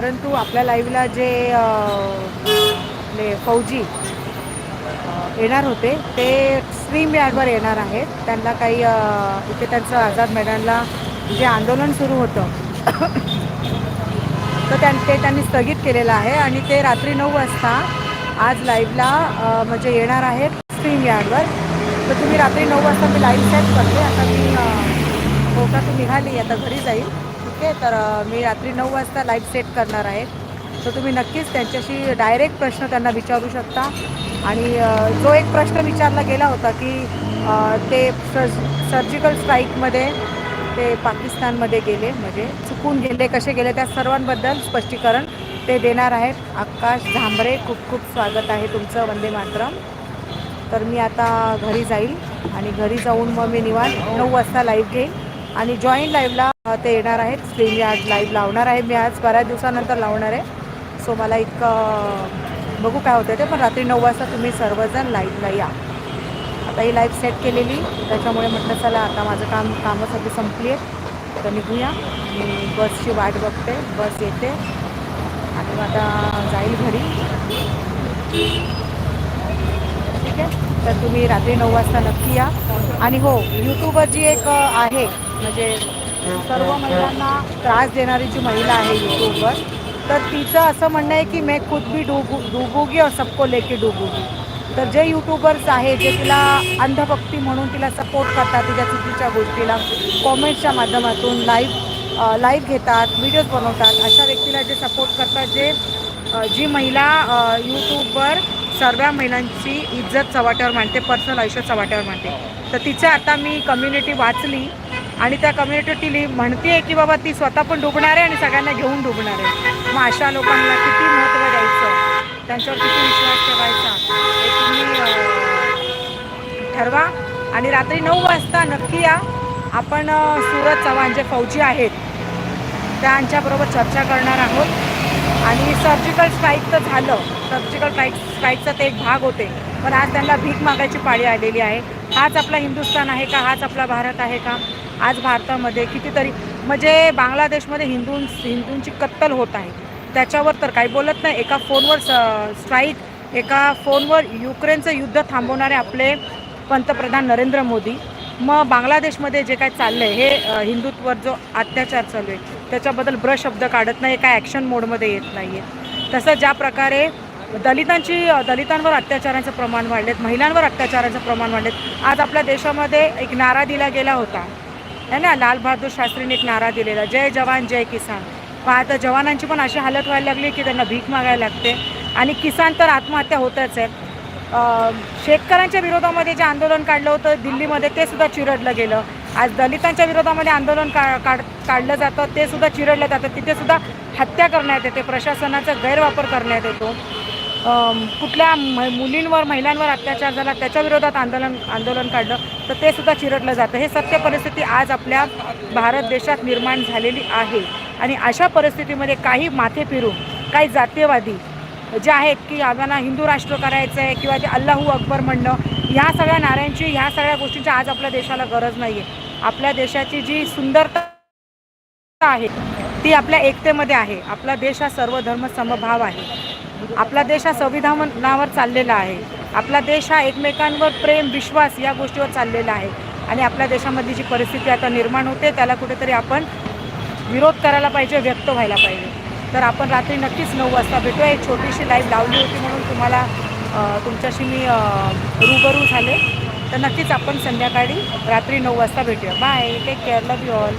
परंतु आपल्या लाईव्हला जे आपले फौजी येणार होते ते स्ट्रीम यार्डवर येणार आहेत. त्यांना काही इथे त्यांचं आझाद मैदानला जे आंदोलन सुरू होतं तर त्यां ते त्यांनी स्थगित केलेलं आहे आणि ते रात्री नऊ वाजता आज लाईव्हला म्हणजे येणार आहेत स्ट्रीम यार्डवर तर तुम्ही रात्री नऊ वाजता मी लाईव्ह सेट करते. आता मी अ, हो तू निघाली. आता घरी जाईल. ओके तर मी रात्री नऊ वाजता लाईव्ह सेट करणार आहे. तर तुम्ही नक्कीच त्यांच्याशी डायरेक्ट प्रश्न त्यांना विचारू शकता. आणि जो एक प्रश्न विचारला गेला होता की ते सर्जिकल स्ट्राईकमध्ये ते पाकिस्तानमध्ये गेले म्हणजे चुकून गेले कसे गेले त्या सर्वांबद्दल स्पष्टीकरण ते देणार आहेत. आकाश झांबरे खूप खूप स्वागत आहे तुमचं. वंदे मातरम. तर मी आता घरी जाईल आणि घरी जाऊन मग मी निवांत नऊ वाजता लाईव्ह घेईन. आणि जॉईंट लाईव्हला ते येणार आहेत. स्क्रीन यार्ड लाईव्ह लावणार आहे. मी आज बऱ्याच दिवसानंतर लावणार आहे. सो मला इतकं बघू काय होतं ते. पण रात्री नऊ वाजता तुम्ही सर्वजण लाईव्हला या. आता ही लाईव्ह सेट केलेली. त्याच्यामुळे म्हटलं चला आता माझं काम कामं सगळी संपली आहेत. तर निघूया. मी बसची वाट बघते. बस येते. आणि मग आता जाईल घरी. ठीक आहे? तर तुम्ही रात्री नऊ वाजता नक्की या. आणि हो यूट्यूबवर जी एक आहे म्हणजे सर्व महिलांना त्रास देणारी जी महिला आहे यूट्यूबवर तर तिचं असं म्हणणं आहे की मे खुद भी डुबू डुबूगी और सबको लेके डुबूगी. तर जे यूट्यूबर्स आहे जे तिला अंधभक्ती म्हणून तिला सपोर्ट करतात तिच्या चुकीच्या गोष्टीला कॉमेंट्सच्या माध्यमातून लाईव्ह लाईव्ह घेतात व्हिडिओज बनवतात अशा व्यक्तीला जे सपोर्ट करतात जे जी महिला यूट्यूबवर सर्व महिलांची इज्जत चव्हाट्यावर मांडते पर्सनल आयुष्य चव्हाट्यावर मांडते. तर तिचं आता मी कम्युनिटी वाचली. आणि त्या कम्युनिटी म्हणते की बाबा ती स्वतः पण डुबणार आहे आणि सगळ्यांना घेऊन डुबणार आहे. मग अशा लोकांना किती महत्त्व द्यायचं? त्यांच्यावर किती विश्वास ठेवायचा? हे तुम्ही ठरवा. आणि रात्री नऊ वाजता नक्की या. आपण सुरत सूरज चव्हाण जे फौजी आहेत त्यांच्याबरोबर चर्चा करणार आहोत. आणि सर्जिकल स्ट्राईक तर झालं. सर्जिकल स्ट्राईक स्ट्राईकचा ते एक भाग होते. पण आज त्यांना भीक मागायची पाळी आलेली आहे. हाच आपला हिंदुस्थान आहे का? हाच आपला भारत आहे का? आज भारतामध्ये कितीतरी म्हणजे बांगलादेशमध्ये हिंदू हिंदूंची कत्तल होत आहे. त्याच्यावर तर काही बोलत नाही. एका फोनवर स्ट्राईक एका फोनवर युक्रेनचं युद्ध थांबवणारे आपले पंतप्रधान नरेंद्र मोदी. मग बांगलादेशमध्ये जे काय चाललं आहे हे अ, हिंदुत्वर जो अत्याचार चालू आहे त्याच्याबद्दल ब्र शब्द काढत नाही काय ॲक्शन मोडमध्ये येत नाही आहे तसं ज्या प्रकारे दलितांची दलितांवर अत्याचारांचं प्रमाण वाढलेत महिलांवर अत्याचारांचं प्रमाण वाढलेत. आज आपल्या देशामध्ये एक नारा दिला गेला होता. है ना? लाल बहादूर शास्त्रीने एक नारा दिलेला. जय जवान जय किसान. पण आता जवानांची पण अशी हालत व्हायला लागली की त्यांना भीक मागायला लागते. आणि किसान तर आत्महत्या होतच आहेत. शेतकऱ्यांच्या विरोधामध्ये जे आंदोलन काढलं होतं दिल्लीमध्ये ते सुद्धा चिरडलं गेलं. आज दलितांच्या विरोधामध्ये आंदोलन का काढ काढलं जातं ते सुद्धा चिरडलं जातं. तिथे सुद्धा हत्या करण्यात येते. प्रशासनाचा गैरवापर करण्यात येतो. कुठल्या म मुलींवर महिलांवर अत्याचार झाला त्याच्या विरोधात आंदोलन आंदोलन काढलं तर ते सुद्धा चिरडलं जातं. हे सत्य परिस्थिती आज आपल्या भारत देशात निर्माण झालेली आहे. आणि अशा परिस्थितीमध्ये काही माथे फिरून काही जातीयवादी जे आहेत की आम्हाला हिंदू राष्ट्र करायचं आहे किंवा ते अल्लाहू अकबर म्हणणं ह्या सगळ्या नाऱ्यांची ह्या सगळ्या गोष्टींची आज आपल्या देशाला गरज नाही आहे आपल्या देशाची जी सुंदरता आहे ती आपल्या एकतेमध्ये आहे. आपला देश हा सर्व धर्म समभाव आहे. आपला देश हा संविधानावर चाललेला आहे. आपला देश हा एकमेकांवर प्रेम विश्वास या गोष्टीवर चाललेला आहे. आणि आपल्या देशामधली जी परिस्थिती आता निर्माण होते त्याला कुठेतरी आपण विरोध करायला पाहिजे व्यक्त व्हायला पाहिजे. तर आपण रात्री नक्कीच नऊ वाजता भेटूया. एक छोटीशी लाईव्ह लावली होती म्हणून तुम्हाला तुमच्याशी मी रूबरू झाले. तर नक्कीच आपण संध्याकाळी रात्री नऊ वाजता भेटूया. Bye take care love you all